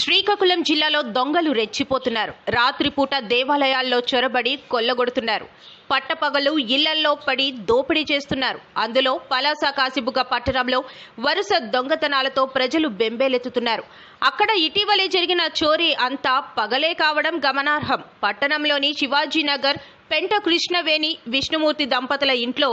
శ్రీకాకుళం జిల్లాలో దొంగలు రెచ్చిపోతున్నారు. రాత్రిపూట దేవాలయాల్లో చొరబడి కొల్లగొడుతున్నారు. పట్టపగలు ఇళ్ళల్లో పడి దోపిడీ చేస్తున్నారు. అందులో పలాస కాసిబుగ్గ పట్టణంలో వరుస దొంగతనాలతో ప్రజలు బెంబేలెత్తుతున్నారు. అక్కడ ఇటీవలే జరిగిన చోరీ అంతా పగలే కావడం గమనార్హం. పట్టణంలోని శివాజీనగర్ పెంట కృష్ణవేణి విష్ణుమూర్తి దంపతుల ఇంట్లో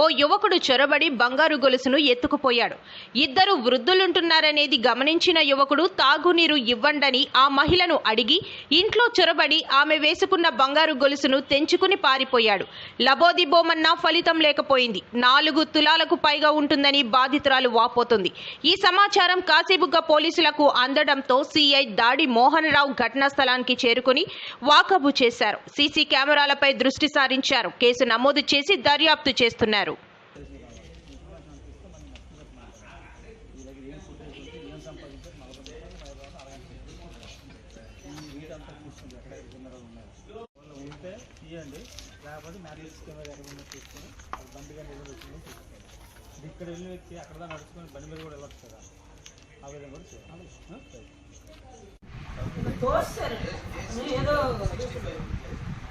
ఓ యువకుడు చొరబడి బంగారు గొలుసును ఎత్తుకుపోయాడు. ఇద్దరు వృద్ధులుంటున్నారనేది గమనించిన యువకుడు తాగునీరు ఇవ్వండని ఆ మహిళను అడిగి ఇంట్లో చొరబడి ఆమె వేసుకున్న బంగారు గొలుసును తెంచుకుని పారిపోయాడు. లబోదిబోమన్నా ఫలితం లేకపోయింది. నాలుగు తులాలకు పైగా ఉంటుందని బాధితురాలు వాపోతుంది. ఈ సమాచారం కాశీబుగ్గ పోలీసులకు అందడంతో సీఐ దాడి మోహన్ రావు ఘటనా స్థలానికి చేరుకుని వాకబు చేశారు. సీసీ కెమెరాలపై దృష్టి సారించారు. కేసు నమోదు చేసి దర్యాప్తు చేస్తున్నారు. ఉంటే తీయండి లేకపోతే మ్యారేజ్ కెమెరా ఎక్కడ బండి కానీ ఇక్కడ వెళ్ళిన వ్యక్తి అక్కడ నడుచుకొని బండి మీద కూడా వెళ్ళొచ్చు కదా ఆ విధంగా కూడా చేయాలి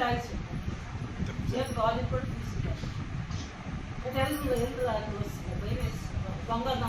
లాగేసి చేతి గాజు కూడా తీసుకుంటారు హెల్త్ హెల్త్ లాగేసి వస్తుంది పొంగల్